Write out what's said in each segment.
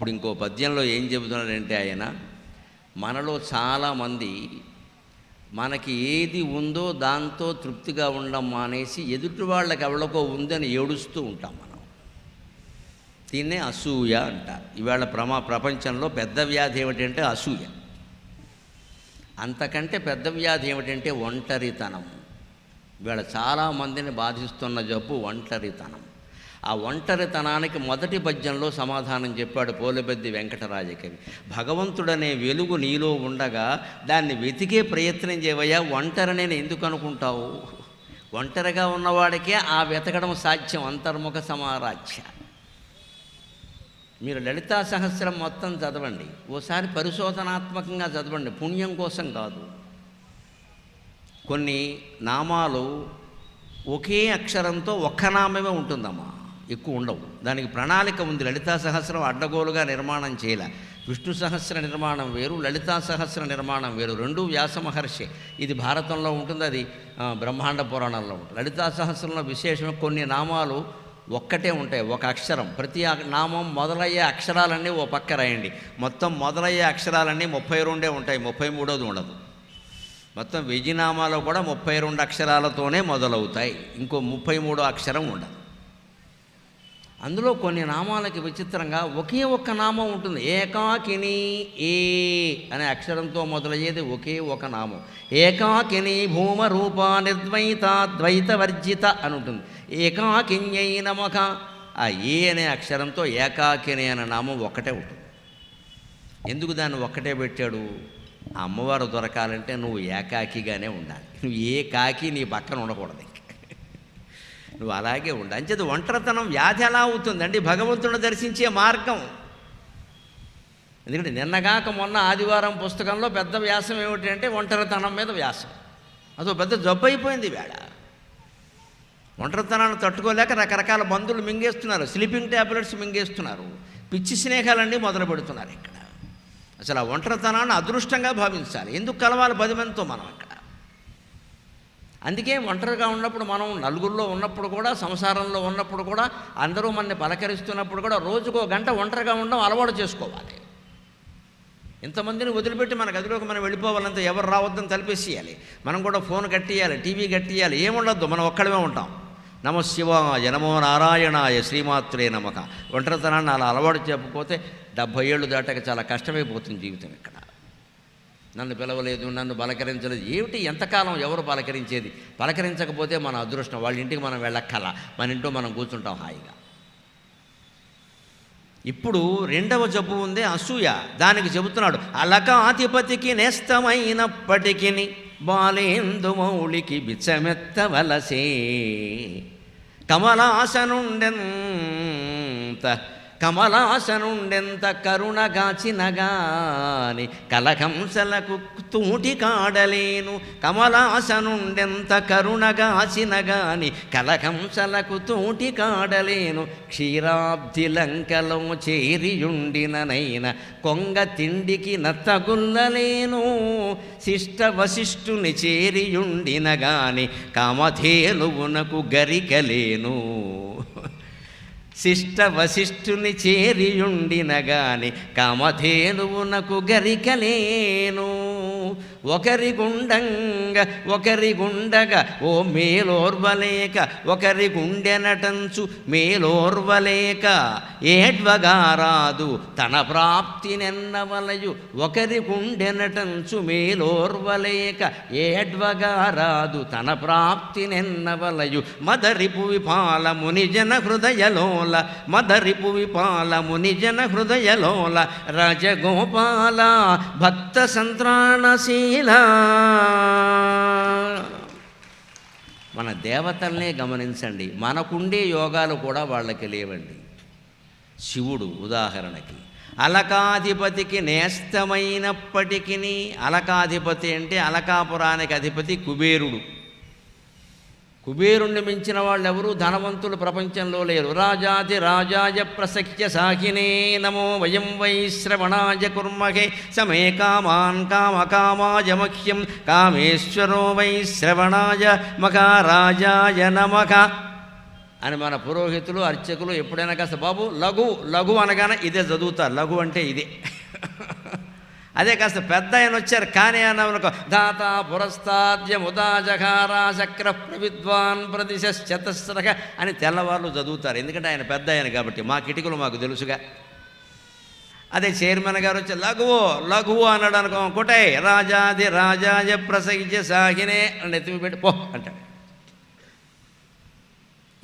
ఇప్పుడు ఇంకో పద్యంలో ఏం చెబుతున్నాడంటే ఆయన మనలో చాలామంది మనకి ఏది ఉందో దాంతో తృప్తిగా ఉండడం మానేసి ఎదుటి వాళ్ళకి ఎవరికో ఉందని ఏడుస్తూ ఉంటాం మనం. దీన్నే అసూయ అంటారు. ఇవాళ ప్రమా ప్రపంచంలో పెద్ద వ్యాధి ఏమిటంటే అసూయ. అంతకంటే పెద్ద వ్యాధి ఏమిటంటే ఒంటరితనం. ఇవాళ చాలామందిని బాధిస్తున్న జబ్బు ఒంటరితనం. ఆ ఒంటరితనానికి మొదటి పద్యంలో సమాధానం చెప్పాడు పోలిబెద్ది వెంకటరాజకవి. భగవంతుడనే వెలుగు నీలో ఉండగా దాన్ని వెతికే ప్రయత్నం చేయవయ్యా ఒంటరి నేను ఎందుకు అనుకుంటావు? ఒంటరిగా ఉన్నవాడికే ఆ వెతకడం సాధ్యం అంతర్ముఖ సమారాధ్య. మీరు లలితా సహస్రం మొత్తం చదవండి. ఓసారి పరిశోధనాత్మకంగా చదవండి పుణ్యం కోసం కాదు. కొన్ని నామాలు ఒకే అక్షరంతో ఒక్క నామమే ఉంటుందమ్మా. ఎక్కువ ఉండవు. దానికి ప్రణాళిక ఉంది. లలితా సహస్రం అడ్డగోలుగా నిర్మాణం చేయలే. విష్ణు సహస్ర నిర్మాణం వేరు లలితా సహస్ర నిర్మాణం వేరు. రెండు వ్యాస మహర్షి. ఇది భారతంలో ఉంటుంది అది బ్రహ్మాండ పురాణంలో ఉంటుంది. లలితా సహస్రంలో విశేషం కొన్ని నామాలు ఒక్కటే ఉంటాయి ఒక అక్షరం. ప్రతి నామం మొదలయ్యే అక్షరాలన్నీ ఓ పక్క రాయండి. మొత్తం మొదలయ్యే అక్షరాలన్నీ ముప్పై రెండే ఉంటాయి ముప్పై మూడోది ఉండదు. మొత్తం వెయ్యి నామాలు కూడా ముప్పై రెండు అక్షరాలతోనే మొదలవుతాయి. ఇంకో ముప్పై మూడో అక్షరం ఉండదు. అందులో కొన్ని నామాలకి విచిత్రంగా ఒకే ఒక్క నామం ఉంటుంది. ఏకాకిని ఏ అనే అక్షరంతో మొదలయ్యేది ఒకే ఒక నామం. ఏకాకిని భూమ రూప నిర్ద్వైత ద్వైత వర్జిత అని ఉంటుంది. ఏకాకిన్యై నమక ఆ ఏ అనే అక్షరంతో ఏకాకిని అనే నామం ఒకటే ఉంటుంది. ఎందుకు దాన్ని ఒక్కటే పెట్టాడు? ఆ అమ్మవారు దొరకాలంటే నువ్వు ఏకాకిగానే ఉండాలి. నువ్వు ఏ కాకి నీ పక్కన ఉండకూడదు. నువ్వు అలాగే ఉండు. అంచేది ఒంటరితనం వ్యాధి ఎలా అవుతుందండి భగవంతుని దర్శించే మార్గం. ఎందుకంటే నిన్నగాక మొన్న ఆదివారం పుస్తకంలో పెద్ద వ్యాసం ఏమిటి అంటే ఒంటరితనం మీద వ్యాసం. అదో పెద్ద జబ్బు అయిపోయింది వేళ. ఒంటరితనాన్ని తట్టుకోలేక రకరకాల మందులు మింగేస్తున్నారు. Sleeping tablets మింగేస్తున్నారు. పిచ్చి స్నేహాలన్నీ మొదలు పెడుతున్నారు ఇక్కడ. అసలు ఆ ఒంటరితనాన్ని అదృష్టంగా భావించాలి. ఎందుకు కలవాలి? పది మందితో మనం. అందుకే ఒంటరిగా ఉన్నప్పుడు మనం నలుగురిలో ఉన్నప్పుడు కూడా సంసారంలో ఉన్నప్పుడు కూడా అందరూ మనని పలకరిస్తున్నప్పుడు కూడా రోజుకో గంట ఒంటరిగా ఉండడం అలవాటు చేసుకోవాలి. ఇంతమందిని వదిలిపెట్టి మన గదిలోకి మనం వెళ్ళిపోవాలంటే ఎవరు రావద్దని తలిపేసేయాలి. మనం కూడా ఫోన్ కట్టేయాలి టీవీ కట్టేయాలి ఏముండద్దు మనం ఒక్కడమే ఉంటాం. నమ శివాయ నమో నారాయణాయ శ్రీమాత్రే నమక ఒంటరితనాన్ని అలా అలవాటు చెప్పకపోతే డెబ్భై ఏళ్ళు దాటాక చాలా కష్టమైపోతుంది జీవితం ఇక్కడ. నన్ను పిలవలేదు నన్ను పలకరించలేదు. ఏమిటి ఎంతకాలం ఎవరు పలకరించేది? పలకరించకపోతే మన అదృష్టం వాళ్ళ ఇంటికి మనం వెళ్ళక్కల మన ఇంట్లో మనం కూర్చుంటాం హాయిగా. ఇప్పుడు రెండవ జబ్బు ఉంది అసూయ. దానికి చెబుతున్నాడు అలకాధిపతికి నేస్తమైనప్పటికీ బాలేందు మౌళికి బిచ్చమెత్తవలసే. కమలాసనుండెంత కమలాసనుండెంత కరుణగాచినగాని కలకంసలకు తూటి కాడలేను. కమలాసనుండెంత కరుణగాచినగాని కలకంసలకు తూటి కాడలేను. క్షీరాబ్ది లంకలో చేరియుండిననైన కొంగ తిండికి నత్తగుల్లలేను. శిష్ట వశిష్ఠుని చేరియుండినగాని కామధేనువునకు గరికలేను. శిష్ట వశిష్ఠుని చేరియుండినగాని కామధేనువునకు గరికలేను. ఒకరి గుండంగ ఒకరి గుండగ ఓ మేలోర్వలేక ఒకరి గుండెనటంచు మేలోర్వలేక. ఏడ్వగారాదు తన ప్రాప్తి నెన్నవలయు ఒకరి గుండెనటంచు మేలోర్వలేక. ఏడ్వగారాదు తన ప్రాప్తి నెన్నవలయు మదరిపు విపాల మునిజన హృదయలోల మదరిపు విపాల ముని జన హృదయలోల రజగోపాల భక్త ఇలా మన దేవతల్నే గమనించండి. మనకుండే యోగాలు కూడా వాళ్ళకి లేవండి. శివుడు ఉదాహరణకి. అలకాధిపతికి నేస్తమైనప్పటికీ అలకాధిపతి అంటే అలకాపురానికి అధిపతి కుబేరుడు. కుబేరుణ్ణి మించిన వాళ్ళు ధనవంతులు ప్రపంచంలో లేరు. రాజాది రాజాయ ప్రసఖ్య సాకినే నమో వయం వై శ్రవణాయ కుర్మహే సమే కామాన్ కామకామాయ మహ్యం కామేశ్వరో వై శ్రవణాయ మకారాజాయ నమక అని మన పురోహితులు అర్చకులు ఎప్పుడైనా కాస్త బాబు లఘు లఘు అనగానే ఇదే చదువుతారు. లఘు అంటే ఇదే. అదే కాస్త పెద్ద ఆయన వచ్చారు. కానీ అన్నకు దాత పురస్తాద్య ముదాజఘార చక్ర ప్రవిద్వాన్ ప్రదిశ చతస్రక అని తెల్లవాళ్ళు చదువుతారు. ఎందుకంటే ఆయన పెద్ద ఆయన కాబట్టి మా కిటికలు మాకు తెలుసుగా. అదే చైర్మన్ గారు వచ్చి లఘువు లఘువు అన్నాడు అనుకో కుటై రాజాది రాజాజ ప్రసహించే సాగినే అని ఎత్తిమి పెట్టి పో అంటాడు.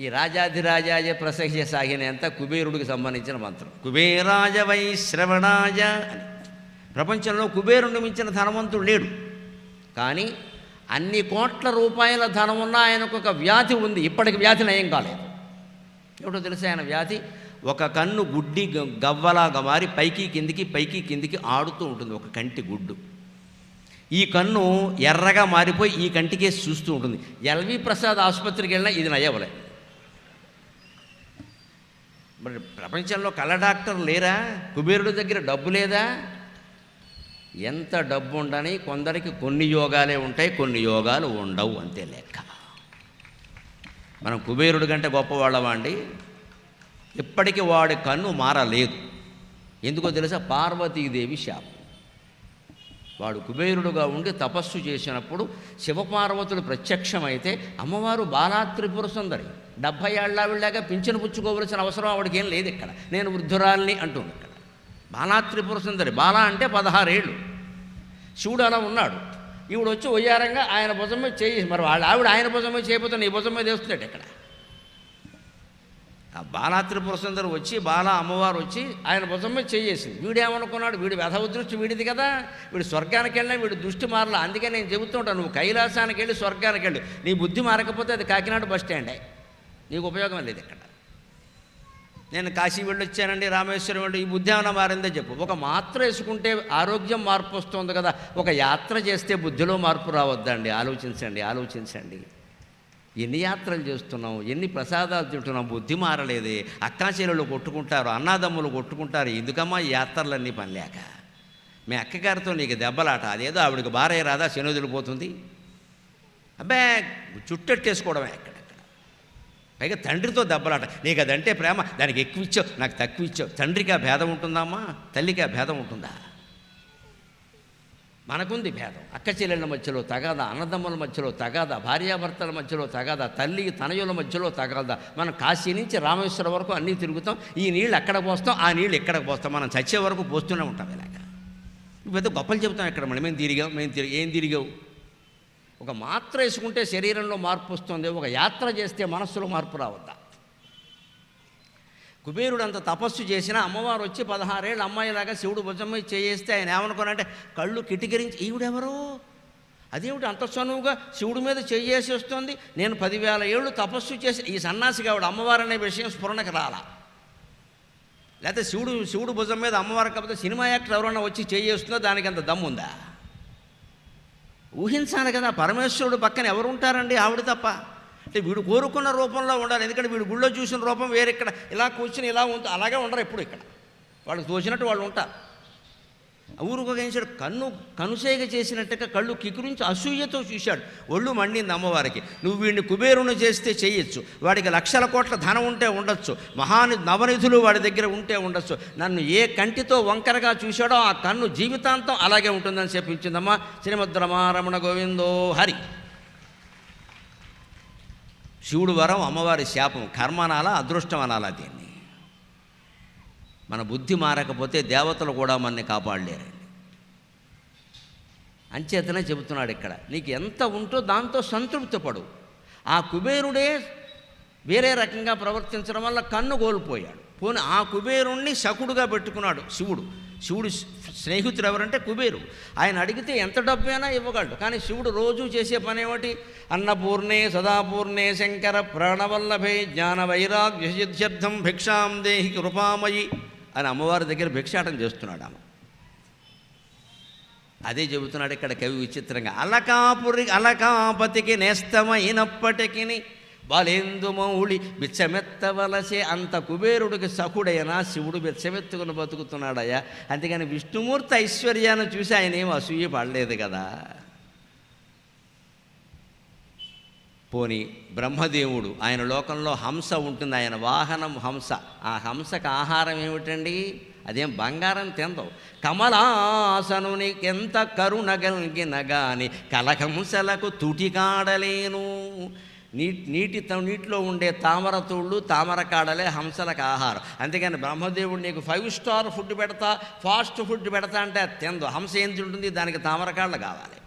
ఈ రాజాధిరాజాయ ప్రసహించే సాగినే అంతా కుబేరుడికి సంబంధించిన మంత్రం. కుబేరాజ వై శ్రవణాయ అని. ప్రపంచంలో కుబేరుని మించిన ధనవంతుడు లేడు. కానీ అన్ని కోట్ల రూపాయల ధనం ఉన్న ఆయనకు ఒక వ్యాధి ఉంది. ఇప్పటికి వ్యాధి నయం కాలేదు. ఏమిటో తెలుసా ఆయన వ్యాధి? ఒక కన్ను గుడ్డి గవ్వలాగా మారి పైకి కిందికి పైకి కిందికి ఆడుతూ ఉంటుంది. ఒక కంటి గుడ్డు. ఈ కన్ను ఎర్రగా మారిపోయి ఈ కంటికే చూస్తూ ఉంటుంది. ఎల్వి ప్రసాద్ ఆసుపత్రికి వెళ్ళినా ఇది నయవలే. మరి ప్రపంచంలో కళ్ళ డాక్టర్ లేరా? కుబేరుడి దగ్గర డబ్బు లేదా? ఎంత డబ్బు ఉండని కొందరికి కొన్ని యోగాలే ఉంటాయి కొన్ని యోగాలు ఉండవు అంతే లెక్క. మనం కుబేరుడి కంటే గొప్పవాళ్ళమా అండి ఇప్పటికీ వాడి కన్ను మారలేదు. ఎందుకో తెలుసా? పార్వతీదేవి శాపం. వాడు కుబేరుడుగా ఉండి తపస్సు చేసినప్పుడు శివపార్వతులు ప్రత్యక్షమైతే అమ్మవారు బాలాత్రిపుర సుందరి డెబ్భై ఏళ్ళావిళ్ళగా పింఛను పుచ్చుకోవలసిన అవసరం ఆవిడకేం ఏం లేదు ఇక్కడ నేను వృద్ధురాల్ని అంటుంది బాలా త్రిపుర సుందరి బాలా అంటే పదహారేళ్ళు. శివుడు అలా ఉన్నాడు. ఈవిడ వచ్చి వయ్యారంగా ఆయన భుజం మీద చేయి మరి వాళ్ళు ఆవిడ ఆయన భుజం మీద చేయకపోతే నీ భుజం మీద వేస్తున్నాడు ఇక్కడ. ఆ బాలా త్రిపుర సుందరి వచ్చి బాలా అమ్మవారు వచ్చి ఆయన భుజం మీద చేయేసింది. వీడేమనుకున్నాడు? వీడి వ్యధ దృష్టి వీడిది కదా. వీడు స్వర్గానికి వెళ్ళినా వీడు దృష్టి మారలా. అందుకే నేను చెబుతూ ఉంటాను నువ్వు కైలాసానికి వెళ్ళి స్వర్గానికి వెళ్ళి నీ బుద్ధి మారకపోతే అది కాకినాడ బస్ స్టాండే నీకు ఉపయోగం లేదు ఇక్కడ. నేను కాశీ వెళ్ళి వచ్చానండి రామేశ్వరం వెళ్ళి ఈ బుద్ధి ఏమైనా మారిందో చెప్పు. ఒక మాత్ర వేసుకుంటే ఆరోగ్యం మార్పు వస్తుంది కదా ఒక యాత్ర చేస్తే బుద్ధిలో మార్పు రావద్దండి. ఆలోచించండి ఆలోచించండి. ఎన్ని యాత్రలు చేస్తున్నాం ఎన్ని ప్రసాదాలు తింటున్నాం బుద్ధి మారలేదే. అక్కాచీలలో కొట్టుకుంటారు అన్నాదమ్ములు కొట్టుకుంటారు ఎందుకమ్మా ఈ యాత్రలన్నీ పనిలేక? మీ అక్కగారితో నీకు దెబ్బలాట అదేదో ఆవిడకి భార్య రాదా శనొదిలిపోతుంది అబ్బే చుట్టెట్టేసుకోవడమే అక్కడ. పైగా తండ్రితో దెబ్బలాట. నీకు అదంటే ప్రేమ దానికి ఎక్కువ ఇచ్చావు నాకు తక్కువ ఇచ్చావు తండ్రికి ఆ భేదం ఉంటుందమ్మా తల్లికి ఆ భేదం ఉంటుందా? మనకుంది భేదం. అక్క చెల్లెళ్ళ మధ్యలో తగాదా అన్నదమ్ముల మధ్యలో తగాదా భార్యాభర్తల మధ్యలో తగాదా తల్లి తనయుల మధ్యలో తగాదా. మనం కాశీ నుంచి రామేశ్వరం వరకు అన్నీ తిరుగుతాం. ఈ నీళ్ళు అక్కడ పోస్తాం? ఆ నీళ్ళు ఇక్కడ పోస్తాం? మనం చచ్చే వరకు పోస్తూనే ఉంటాం ఇలాగ. పెద్ద గొప్పలు చెబుతాం ఇక్కడ మనం మేము తిరిగాం? మేము తిరిగి? ఏం తిరిగావు? ఒక మాత్ర వేసుకుంటే శరీరంలో మార్పు వస్తుంది ఒక యాత్ర చేస్తే మనస్సులో మార్పు రావద్దా? కుబేరుడు అంత తపస్సు చేసినా అమ్మవారు వచ్చి పదహారేళ్ళ అమ్మాయిలాగా శివుడు భుజం మీద ఆయన ఏమనుకోనంటే కళ్ళు కిటికిరించి ఈవిడెవరు? అదేమిటి అంత చనువుగా శివుడి మీద చెయ్యేసి వస్తుంది? నేను పదివేల ఏళ్ళు తపస్సు చేసి ఈ సన్నాసిగా ఆవిడ అమ్మవారు అనే విషయం స్ఫురణకు రాలా. లేకపోతే శివుడు శివుడు భుజం మీద అమ్మవారు కాకపోతే సినిమా యాక్టర్ ఎవరైనా వచ్చి చేయేస్తుందో? దానికి అంత దమ్ముందా? ఊహించాలి కదా పరమేశ్వరుడు పక్కన ఎవరు ఉంటారండి ఆవిడ తప్ప? అంటే వీడు కోరుకున్న రూపంలో ఉండాలి ఎందుకంటే వీడు గుళ్ళో చూసిన రూపం వేరే ఇక్కడ. ఇలా కూర్చుని ఇలా ఉంటుంది అలాగే ఉండరు ఎప్పుడు ఇక్కడ. వాళ్ళకి తోచినట్టు వాళ్ళు ఉంటారు. ఊరుకోగించాడు కన్ను కనుసేగ చేసినట్టుగా కళ్ళు కికురించి అసూయతో చూశాడు. ఒళ్ళు మండింది అమ్మవారికి. నువ్వు వీడిని కుబేరుని చేస్తే చేయొచ్చు. వాడికి లక్షల కోట్ల ధనం ఉంటే ఉండొచ్చు. మహాని నవనిధులు వాడి దగ్గర ఉంటే ఉండొచ్చు. నన్ను ఏ కంటితో వంకరగా చూశాడో ఆ కన్ను జీవితాంతం అలాగే ఉంటుందని చెప్పించిందమ్మా. శ్రీమద్ రమారమణ గోవిందో హరి. శివుడు వరం అమ్మవారి శాపం. కర్మ అనాలా అదృష్టం అనాలా దీన్ని. మన బుద్ధి మారకపోతే దేవతలు కూడా మనని కాపాడలేరండి అంచేతనే చెబుతున్నాడు ఇక్కడ నీకు ఎంత ఉంటో దాంతో సంతృప్తి పడు. ఆ కుబేరుడే వేరే రకంగా ప్రవర్తించడం వల్ల కన్ను కోల్పోయాడు. పోనీ ఆ కుబేరుణ్ణి శకుడుగా పెట్టుకున్నాడు శివుడు. శివుడు స్నేహితుడు ఎవరంటే కుబేరు. ఆయన అడిగితే ఎంత డబ్బైనా ఇవ్వగలడు. కానీ శివుడు రోజు చేసే పని ఏమిటి? అన్నపూర్ణే సదాపూర్ణే శంకర ప్రాణవల్లభే జ్ఞాన వైరాగ్యసిద్ధ్యర్థం భిక్షాం దేహి కృపామయి. అని అమ్మవారి దగ్గర భిక్షాటం చేస్తున్నాడు ఆమె. అదే చెబుతున్నాడు ఇక్కడ కవి విచిత్రంగా అలకాపురి అలకాపతికి నేస్తమైనప్పటికీ బాలేందు మౌళి బిచ్చమెత్తవలసే అంత కుబేరుడికి సకుడైనా శివుడు బిచ్చమెత్తుకుని బతుకుతున్నాడయ్యా. అంతేగాని విష్ణుమూర్తి ఐశ్వర్యాన్ని చూసి ఆయన ఏం అసూయ పడలేదు కదా. పోని బ్రహ్మదేవుడు. ఆయన లోకంలో హంస ఉంటుంది. ఆయన వాహనం హంస. ఆ హంసకు ఆహారం ఏమిటండి? అదేం బంగారం తిందవు. కమలాసనునికి ఎంత కరుణ కలిగిన గాని కలహంసలకు తుటికాడలేను నీ నీటి త- నీటిలో ఉండే తామర తూళ్ళు తామర కాడలే హంసలకు ఆహారం. అంతేగాని బ్రహ్మదేవుడు నీకు ఫైవ్ స్టార్ ఫుడ్ పెడతా ఫాస్ట్ ఫుడ్ పెడతా అంటే అది తిందు. హంస ఏం తింటుంది? దానికి తామర కాళ్ళు కావాలి.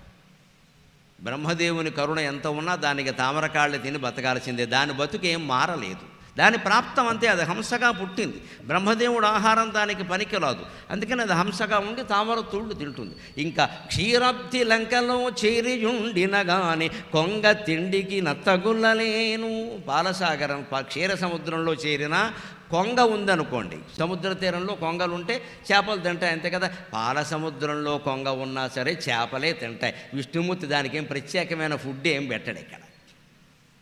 బ్రహ్మదేవుని కరుణ ఎంత ఉన్నా దానికి తామరకాళ్ళు తిని బతకాల్సిందే. దాని బతుకు ఏం మారలేదు. దాని ప్రాప్తం అంతే అది హంసగా పుట్టింది. బ్రహ్మదేవుడు ఆహారం దానికి పనికిరాదు. అందుకని అది హంసగా ఉండి తామర తూళ్ళు తింటుంది. ఇంకా క్షీరబ్ది లంకలో చేరియుండినగాని కొంగ తిండికి నత్తగుల్లలేను. పాలసాగరం క్షీర సముద్రంలో చేరిన కొంగ ఉందనుకోండి సముద్ర తీరంలో కొంగలు ఉంటే చేపలు తింటాయి అంతే కదా. పాల సముద్రంలో కొంగ ఉన్నా సరే చేపలే తింటాయి. విష్ణుమూర్తి దానికి ఏం ప్రత్యేకమైన ఫుడ్ ఏం పెట్టడు ఇక్కడ.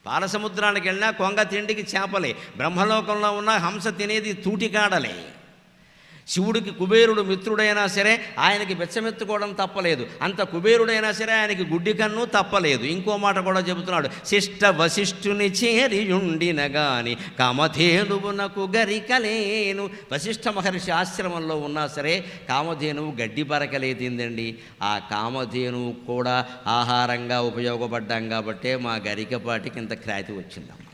పాల సముద్రానికి వెళ్ళినా కొంగ తిండికి చేపలే. బ్రహ్మలోకంలో ఉన్న హంస తినేది తూటికాడలే. శివుడికి కుబేరుడు మిత్రుడైనా సరే ఆయనకి బెచ్చమెత్తుకోవడం తప్పలేదు. అంత కుబేరుడైనా సరే ఆయనకి గుడ్డి కన్ను తప్పలేదు. ఇంకో మాట కూడా చెబుతున్నాడు. శిష్ట వశిష్ఠుని చేరియుండిన గాని కామధేనువునకు గరికలేను వశిష్ఠ మహర్షి ఆశ్రమంలో ఉన్నా సరే కామధేనువు గడ్డి పరకలేదిందండి ఆ కామధేనువు కూడా ఆహారంగా ఉపయోగపడ్డాం కాబట్టే మా గరికపాటికి ఇంత ఖ్యాతి వచ్చిందాం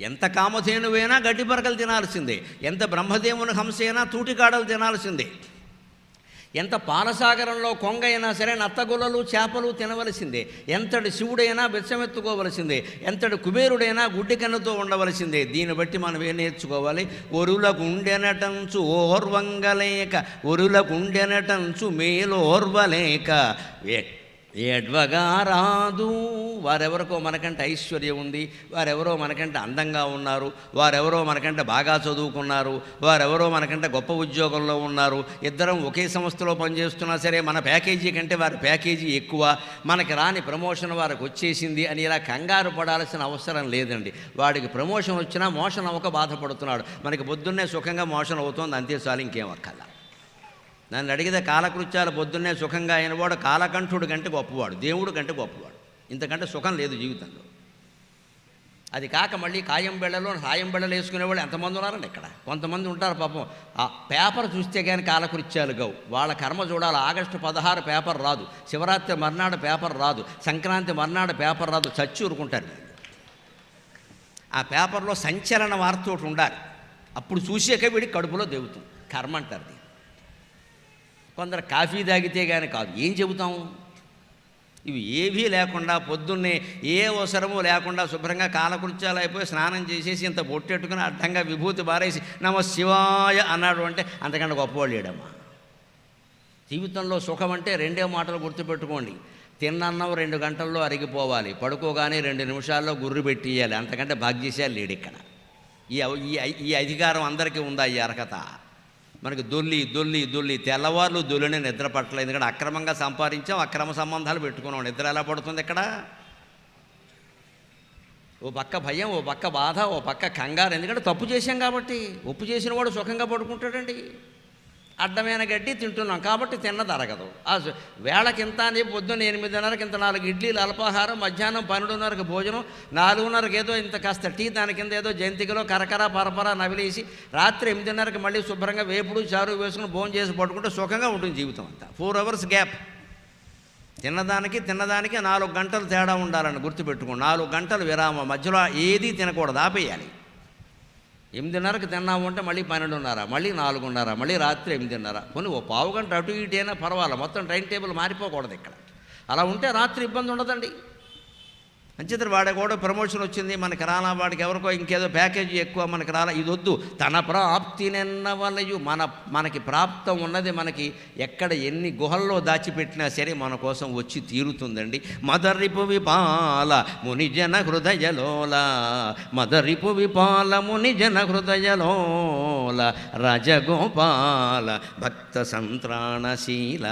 ఎంత కామధేనువైనా గడ్డి పరకలు తినాల్సిందే. ఎంత బ్రహ్మదేవుని హంసైనా తూటికాడలు తినాల్సిందే. ఎంత పాలసాగరంలో కొంగ అయినా సరే నత్తగులలు చేపలు తినవలసిందే. ఎంతటి శివుడైనా బెచ్చమెత్తుకోవలసిందే. ఎంతటి కుబేరుడైనా గుడ్డి కన్నుతో ఉండవలసిందే. దీన్ని బట్టి మనం ఏం నేర్చుకోవాలి? ఒరులకుండెనటంచు ఓర్వంగలేక ఒరులకుండెనటంచు మేలోర్వలేక ఏ- ఎడ్వగా రాదు వారెవరికో మనకంటే ఐశ్వర్యం ఉంది వారెవరో మనకంటే అందంగా ఉన్నారు వారెవరో మనకంటే బాగా చదువుకున్నారు వారెవరో మనకంటే గొప్ప ఉద్యోగంలో ఉన్నారు. ఇద్దరం ఒకే సంస్థలో పనిచేస్తున్నా సరే మన ప్యాకేజీ కంటే వారి ప్యాకేజీ ఎక్కువ. మనకి రాని ప్రమోషన్ వారికి వచ్చేసింది అని ఇలా కంగారు పడాల్సిన అవసరం లేదండి. వాడికి ప్రమోషన్ వచ్చినా మోషన్ అవ్వక బాధపడుతున్నాడు. మనకి పొద్దున్నే సుఖంగా మోషన్ అవుతోంది అంతే చాలు ఇంకేం అక్కర్లా. నన్ను అడిగితే కాలకృత్యాలు పొద్దున్నే సుఖంగా అయినవాడు కాలకంఠుడు కంటే గొప్పవాడు దేవుడు కంటే గొప్పవాడు. ఇంతకంటే సుఖం లేదు జీవితంలో. అది కాక మళ్ళీ కాయం బిళ్ళలో సాయం బిళ్ళలు వేసుకునేవాళ్ళు ఎంతమంది ఉన్నారండి ఇక్కడ? కొంతమంది ఉంటారు పాపం. ఆ పేపర్ చూస్తే కానీ కాలకృత్యాలు గవు. వాళ్ళ కర్మ చూడాలి. ఆగస్టు పదహారు పేపర్ రాదు. శివరాత్రి మర్నాడు పేపర్ రాదు. సంక్రాంతి మర్నాడు పేపర్ రాదు. చచ్చి ఊరుకుంటారు ఆ పేపర్లో సంచలన వార్త ఒకటి ఉండాలి. అప్పుడు చూసాక వీడి కడుపులో దేవుతుంది. కర్మ అంటారు కొందరు కాఫీ తాగితే కానీ కాదు. ఏం చెబుతాం ఇవి ఏవీ లేకుండా పొద్దున్నే ఏ అవసరము లేకుండా శుభ్రంగా కాలకృత్యాలు అయిపోయి స్నానం చేసేసి ఇంత బొట్టెట్టుకుని అడ్డంగా విభూతి బారేసి నమ శివాయ అన్నాడు అంటే అంతకంటే గొప్పవాళ్ళు లేడమ్మా. జీవితంలో సుఖం అంటే రెండే మాటలు గుర్తుపెట్టుకోండి. తిన్నన్నం రెండు గంటల్లో అరిగిపోవాలి. పడుకోగానే రెండు నిమిషాల్లో గుర్రు పెట్టియాలి అంతకంటే భాగ్యశాలి లేడు ఇక్కడ. ఈ ఈ ఈ అధికారం అందరికీ ఉందా ఈ అర్హత? మనకి దొల్లి దొల్లి దొల్లి తెల్లవార్లు దొల్లిని నిద్ర పట్టలేదు. ఎందుకంటే అక్రమంగా సంపాదించాం అక్రమ సంబంధాలు పెట్టుకున్నాం. నిద్ర ఎలా పడుతుంది ఇక్కడ? ఓ పక్క భయం ఓ పక్క బాధ ఓ పక్క కంగారు. ఎందుకంటే తప్పు చేశాం కాబట్టి ఒప్పు చేసిన వాడు సుఖంగా పడుకుంటాడండి. అడ్డమైన గడ్డి తింటున్నాం కాబట్టి తిన్నది అరగదు. ఆ వేళకింత అని పొద్దున్న ఎనిమిదిన్నరకి ఇంత నాలుగు ఇడ్లీలు అల్పాహారం మధ్యాహ్నం పన్నెండున్నరకు భోజనం నాలుగున్నరకు ఏదో ఇంత కాస్త టీ దాని కింద ఏదో జంతికలో కరకర పరపర నవిలేసి రాత్రి ఎనిమిదిన్నరకి మళ్ళీ శుభ్రంగా వేపుడు చారు వేసుకుని భోజనం చేసి పడుకుంటే సుఖంగా ఉంటుంది జీవితం అంతా. ఫోర్ అవర్స్ గ్యాప్ తిన్నదానికి తిన్నదానికి నాలుగు గంటలు తేడా ఉండాలని గుర్తుపెట్టుకోండి. నాలుగు గంటలు విరామం. మధ్యలో ఏదీ తినకూడదు. ఆపేయాలి. ఎనిమిదిన్నరకు తిన్నాము అంటే మళ్ళీ పన్నెండున్నర మళ్ళీ నాలుగున్నర మళ్ళీ రాత్రి ఎనిమిదిన్నర. కొన్ని ఓ పావు గంట అటు ఇటు అయినా పర్వాలేదు మొత్తం టైం టేబుల్ మారిపోకూడదు ఇక్కడ. అలా ఉంటే రాత్రి ఇబ్బంది ఉండదండి. అంచేత వాడి కూడా ప్రమోషన్ వచ్చింది మనకి రాలా వాడికి ఎవరికో ఇంకేదో ప్యాకేజీ ఎక్కువ మనకి రాలా ఇది వద్దు తన ప్రాప్తి నిన్నవలయు మన మనకి ప్రాప్తం ఉన్నది మనకి ఎక్కడ ఎన్ని గుహల్లో దాచిపెట్టినా సరే మన కోసం వచ్చి తీరుతుందండి. మదరిపు విపాల మునిజన హృదయలోల మదరిపు విపాల మునిజన హృదయలోల రజగోపాల భక్త సంత్రాణశీల